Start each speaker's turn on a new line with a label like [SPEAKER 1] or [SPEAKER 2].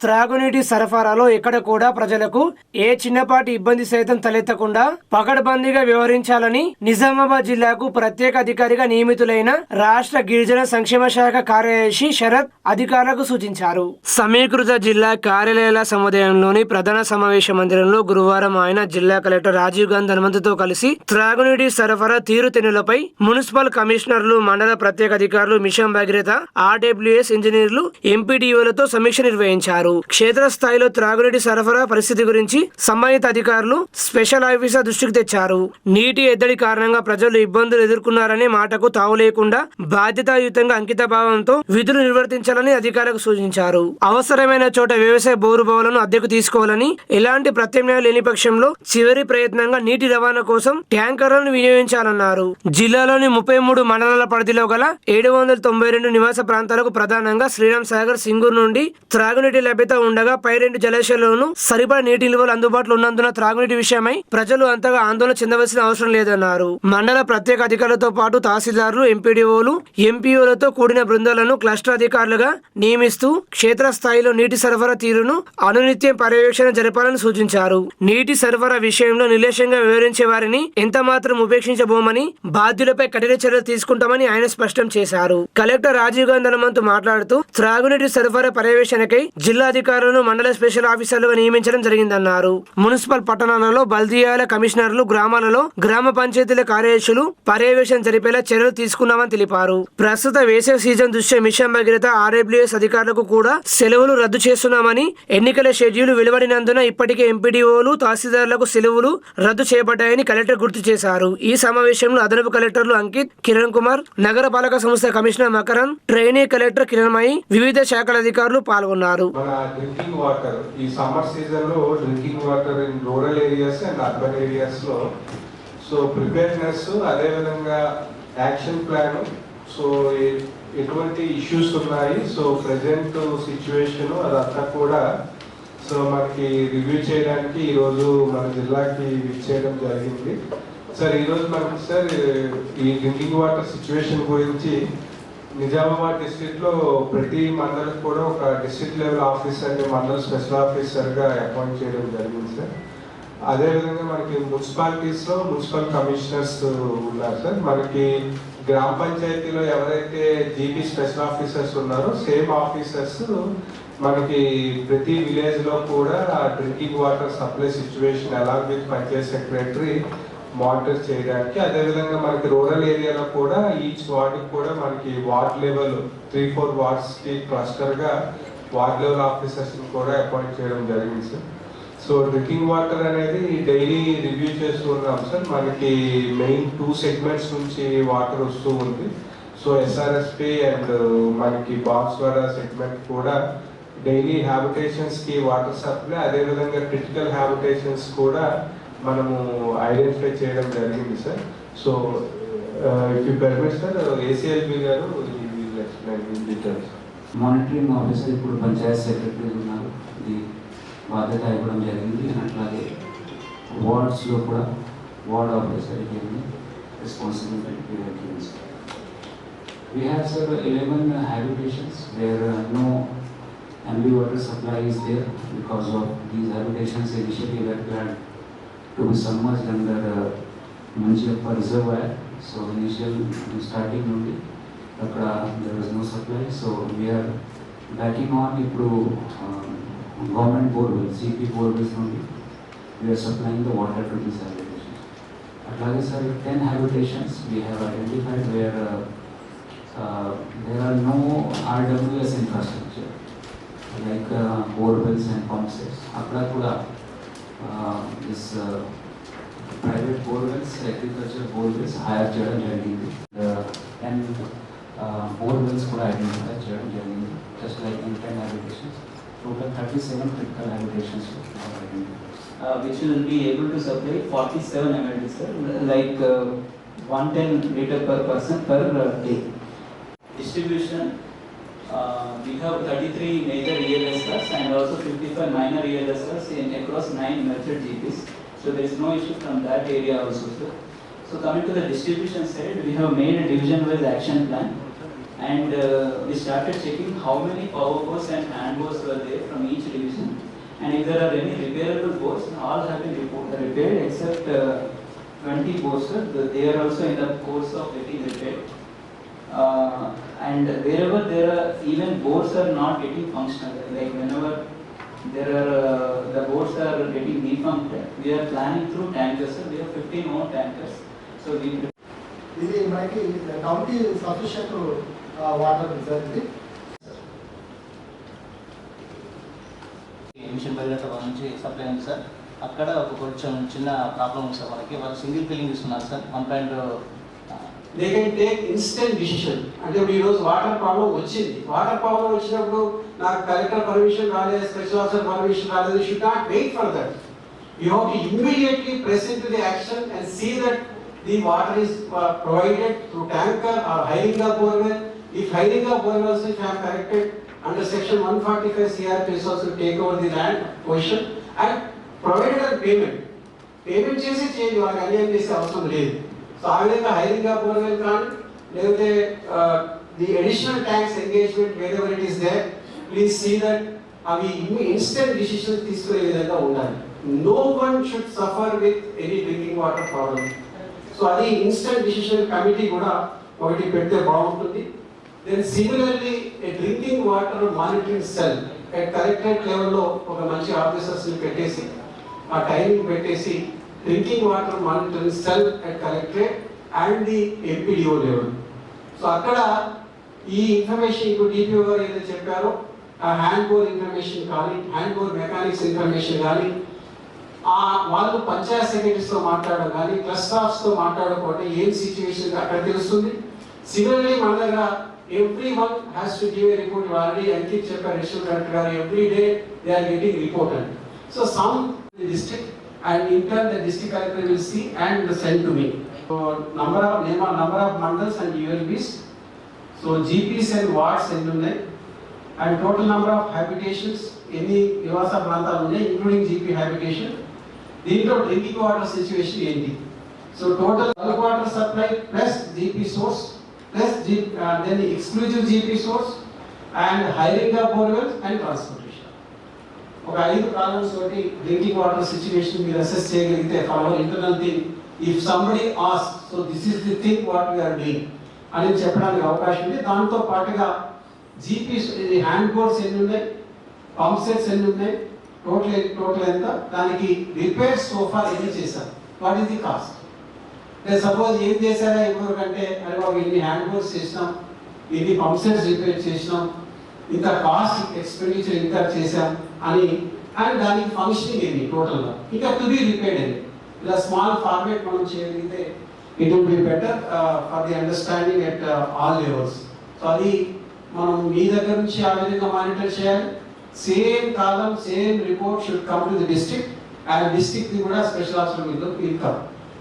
[SPEAKER 1] త్రాగునీటి సరఫరాలో ఎక్కడ కూడా ప్రజలకు ఏ చిన్నపాటి ఇబ్బంది సైతం తలెత్తకుండా పకడ్బందీగా వ్యవహరించాలని నిజామాబాద్ జిల్లాకు ప్రత్యేక అధికారిగా నియమితులైన రాష్ట్ర గిరిజన సంక్షేమ శాఖ కార్యదర్శి శరత్ అధికారులకు సూచించారు. సమీకృత జిల్లా కార్యాలయాల సముదాయంలోని ప్రధాన సమావేశ మందిరంలో గురువారం ఆయన జిల్లా కలెక్టర్ రాజీవ్ గాంధీ హనుమంతుతో కలిసి త్రాగునీటి సరఫరా తీరుతెన్నులపై మున్సిపల్ కమిషనర్లు మండల ప్రత్యేక అధికారులు మిషన్ భగీరథ ఆర్డబ్ల్యూఎస్ ఇంజనీర్లు ఎంపీడీఓలతో సమీక్ష నిర్వహించారు. క్షేత్రస్థాయిలో త్రాగునీటి సరఫరా పరిస్థితి గురించి సంబంధిత అధికారులు స్పెషల్ ఆఫీసర్ దృష్టికి తెచ్చారు. నీటి ఎద్దడి కారణంగా ప్రజలు ఇబ్బందులు ఎదుర్కొన్నారనే మాటకు తావు లేకుండా బాధ్యతాయుతంగా అంకిత భావంతో విధులు నిర్వర్తించాలని అధికారులకు సూచించారు. అవసరమైన చోట వ్యవసాయ బోరు బావులను అద్దెకు తీసుకోవాలని ఎలాంటి ప్రత్యామ్నాయం లేని పక్షంలో చివరి ప్రయత్నంగా నీటి రవాణా కోసం ట్యాంకర్లను వినియోగించాలన్నారు. జిల్లాలోని ముప్పై మూడు మండలాల పరిధిలో గల ఏడు వందల తొంభై రెండు నివాస ప్రాంతాలకు ప్రధానంగా శ్రీరామ్ సాగర్ సింగూరు నుండి త్రాగునీటి లభ్యత ఉండగా పై రెండు జలాశయాల్లోనూ సరిపడా నీటి నిల్వలు అందుబాటులో ఉన్నందున త్రాగునీటి విషయమై ప్రజలు అంతగా ఆందోళన చెందవలసిన అవసరం లేదన్నారు. మండల ప్రత్యేక అధికారులతో పాటు తహసీల్దారులు ఎంపీడీఓలు ఎంపీఓలతో కూడిన బృందాలను క్లస్టర్ అధికారులుగా నియమిస్తూ క్షేత్రస్థాయిలో నీటి సరఫరా తీరును అనునిత్యం పర్యవేక్షణ జరపాలని సూచించారు. నీటి సరఫరా విషయంలో నిర్లక్ష్యంగా వివరించే వారిని ఎంత మాత్రం ఉపేక్షించబోమని బాధ్యులపై కఠిన చర్యలు తీసుకుంటామని ఆయన స్పష్టం చేశారు. కలెక్టర్ రాజీవ్ గాంధీ హనుమంతు మాట్లాడుతూ త్రాగునీటి సరఫరా పర్యవేక్షణకై జిల్లా అధికారులను మండల స్పెషల్ ఆఫీసర్లుగా నియమించడం జరిగిందన్నారు. మున్సిపల్ పట్టణాలలో బల్దియాల కమిషనర్లు గ్రామాలలో గ్రామ పంచాయతీల కార్యదర్శులు పర్యవేక్షణ జరిపేలా చర్యలు తీసుకున్నామని తెలిపారు. ప్రస్తుత వేసవి సీజన్ దృష్ట్యా మిషన్ భగీరథ ఆర్డబ్ల్యూఎస్ అధికారులకు కూడా సెలవులు రద్దు చేస్తున్నామని ఎన్నికల షెడ్యూల్ వెలువడినందున ఇప్పటికే ఎంపీడీఓలు తహసీల్దారులకు సెలవులు రద్దు చేయబడ్డాయని కలెక్టర్ గుర్తు చేశారు. ఈ సమావేశంలో అదనపు కలెక్టర్లు అంకిత్ కిరణ్ కుమార్ నగరపాలక సంస్థ commissioner Makarand trainee collector Kiranmayi వివిధ శాఖల అధికారులు పాల్గొన్నారు.
[SPEAKER 2] డ్రింకింగ్ వాటర్ ఈ సమ్మర్ సీజన్లో drinking water in rural areas and urban ఏరియాస్లో సో ప్రిపేర్నెస్ అదేవిధంగా యాక్షన్ ప్లాన్ సో ఎటువంటి ఇష్యూస్ ఉన్నాయి? సో ప్రజెంట్ సిచ్యువేషను అదంతా కూడా. సో మనకి రివ్యూ చేయడానికి ఈరోజు మన జిల్లాకి విచ్చేయడం జరిగింది. సార్ ఈరోజు మనకి సార్ ఈ డ్రింకింగ్ వాటర్ సిచ్యువేషన్ గురించి నిజామాబాద్ డిస్టిక్లో ప్రతి మండలం కూడా ఒక డిస్ట్రిక్ట్ లెవెల్ ఆఫీసర్ని మండల స్పెషల్ ఆఫీసర్గా అపాయింట్ చేయడం జరిగింది సార్. అదే విధంగా మనకి మున్సిపాలిటీస్లో మున్సిపల్ కమిషనర్స్ ఉన్నారు సార్. మనకి గ్రామ పంచాయతీలో ఎవరైతే జీపీ స్పెషల్ ఆఫీసర్స్ ఉన్నారో సేమ్ ఆఫీసర్స్ మనకి ప్రతి విలేజ్లో కూడా drinking water supply situation along with panchayat secretary monitor చేయడానికి. అదేవిధంగా మనకి రూరల్ ఏరియాలో కూడా ఈచ్ వార్డుకి కూడా మనకి వార్డ్ లెవెల్ త్రీ ఫోర్ వార్డ్స్కి క్లస్టర్గా వార్డ్ లెవెల్ ఆఫీసర్స్ని కూడా అపాయింట్ చేయడం జరిగింది సార్ సో డ్రింకింగ్ వాటర్ అనేది డైలీ రివ్యూ చేస్తూ ఉన్నాం సార్ మనకి మెయిన్ టూ సెగ్మెంట్స్ నుంచి వాటర్ వస్తూ ఉంది. సో ఎస్ఆర్ఎస్పి అండ్ మనకి బాక్స్వాడ సెగ్మెంట్ కూడా డైలీ హ్యాబిటేషన్స్కి వాటర్ సప్లై అదేవిధంగా క్రిటికల్ హ్యాబిటేషన్స్ కూడా మనము ఐడెంటిఫై చేయడం జరిగింది sir so if you permit sir ACLB గారు ఎక్స్ప్లెయిన్ డీటెయిల్స్
[SPEAKER 3] మానిటరింగ్ ఆఫీసర్ ఇప్పుడు పంచాయత్ సెక్రటరీ ఉన్నారు. ఇది బాధ్యత ఇవ్వడం జరిగింది. అట్లాగే వార్డ్స్లో కూడా వార్డ్ ఆఫీసర్కి రెస్పాన్సిబిలిటీ జరిగింది We have sir 11 habitations where uh, no MB water supply is there because of these habitations initially were planned to be submerged under uh, Manjappa Reservoir. So initial starting నుండి అక్కడ there was no supply so we are backing on ఇప్పుడు government borewell CP borewells నుండి we are supplying the water to these habitations. అట్లాగే sir ten habitations we have identified where uh, uh, there are no RWS infrastructure like uh, borewells and pump sets. అక్కడ కూడా uh, this private borewells, agriculture borewells, higher Jaran journey. And borewells could identify Jaran journey, just like in 10 habitations. Total 37 critical habitations were identified.
[SPEAKER 4] Uh, which will be able to supply 47 ml, sir, like uh, 110 liter per person per day. Distribution uh, we have 33 major ELSs and also 55 minor ELSs in across 9 merchant GPs. So there is no issue from that area also, sir. So coming to the distribution side, we have made a division-wise action plan And uh, we started checking how many power boards and hand boards were there from each division. And if there are any repairable boards, all have been report- repaired except uh, 20 boards, sir. They are also in the course of getting repaired. Uh, And wherever there are, even boards are not getting functional, like whenever there are, uh, the boards are getting defunct, we are planning through tankers, sir. We have 15 own tankers. So we
[SPEAKER 5] ఇది మనకి టౌన్కి sufficient water sir ఇది
[SPEAKER 6] mission బయలుదేరట నుంచి supply ఉంది sir అక్కడ ఒక కొంచెం చిన్న ప్రాబ్లం ఉంది సార్ మనకి వాళ్ళు సింగిల్ ఫిల్లింగ్ ఇస్తున్నారు sir one point
[SPEAKER 7] they can take instant decision అంటే ఇప్పుడు ఈరోజు వాటర్ ప్రాబ్లం వచ్చింది. వాటర్ ప్రాబ్లం వచ్చినప్పుడు నాకు కలెక్టర్ పర్మిషన్ రాలేదు స్పెషల్ ఆఫీసర్ పర్మిషన్ రాలేదు. Should not wait for that you have to immediately present the action and see that the water is provided through tanker or hiring of borewell if hiring of borewells if have corrected under section 145 CRP is also take over the land position and provided payment. Payment చేసి చేయండి వాళ్ళకి అన్యాయం చేసే అవసరం లేదు. So ఆ విధంగా hiring of borewell కానీ లేకపోతే the additional tax engagement where it is there please see that అవి ఇన్స్టెంట్ డిసిషన్ తీసుకునే విధంగా ఉండాలి. No one should suffer with any drinking water problem so అది ఇన్స్టెంట్ డిసిషన్ కమిటీ కూడా ఒకటి పెడితే బాగుంటుంది. Then similarly a drinking water monitoring cell collectorate లెవెల్లో ఒక మంచి ఆఫీసర్స్ని పెట్టేసి ఆ టైమింగ్ పెట్టేసి drinking water monitoring cell at collectorate and the MPDO level so అక్కడ ఈ ఇన్ఫర్మేషన్ ఇప్పుడు డిపిఓ గారు ఏదో చెప్పారో ఆ హ్యాండ్ బోర్ ఇన్ఫర్మేషన్ కానీ హ్యాండ్ బోర్ మెకానిక్స్ ఇన్ఫర్మేషన్ కానీ ఆ వాళ్ళు పంచాయత్ సెక్రటరీస్తో మాట్లాడడం కానీ క్లస్టర్ ఆఫ్స్ మాట్లాడకపోతే ఏం సిచ్యువేషన్ అక్కడ తెలుస్తుంది? సిమిలర్లీ మన దగ్గర every one has to give a report already Ankit చెప్పారు రిజిస్టర్ కలెక్టర్ గారు every day they are getting report and so some district and in turn the district collector will see and send to me so number of name number of mandals and ULBs so GPs and wards ఎన్ని ఉన్నాయి and total number of habitations ఎన్ని నివాస ప్రాంతాలు ఉన్నాయి including GP habitation దీంట్లో drinking water situation ఏంటి so total bulk water supply plus GP source plus G then exclusive GP source and hiring of borewells and transportation ఒక ఐదు problems తోటి drinking water situation మీరు అసెస్ చేయగలిగితే follow internal thing if somebody as so this is the thing what we are doing అని చెప్పడానికి అవకాశం ఉంది. దాంతో పాటుగా జీపీ హ్యాండ్ బోర్డ్స్ ఎన్ని ఉన్నాయి? పంప్ సెట్స్ ఎన్ని ఉన్నాయి? టోటల్ టోటల్ ఎంత? దానికి రిపేర్ సోఫా ఎన్ని చేశారు? వాట్ ఈస్ ది కాస్ట్ నేను సపోజ్ ఏం చేశారా? ఇప్పుడు కంటే అరే బాబు ఇన్ని హ్యాండ్ బోర్డ్స్ చేసినాం ఇన్ని పంప్ సెట్స్ రిపేర్ చేసినాం ఇంత కాస్ట్ ఎక్స్పెండిచర్ ఇంత చేశాం అని అండ్ దాని ఫంక్షనింగ్ ఏంటి టోటల్గా ఇంకా టు బి రిపేర్డ్ అండి ఇలా స్మాల్ ఫార్మేట్ మనం చేయగలిగితే it will be better for the understanding at all levels so అది మనం మీ దగ్గర నుంచి ఆ విధంగా మానిటర్ చేయాలి. Same column same report should come to the district and district కూడా స్పెషల్ ఆఫీసర్ మీద విల్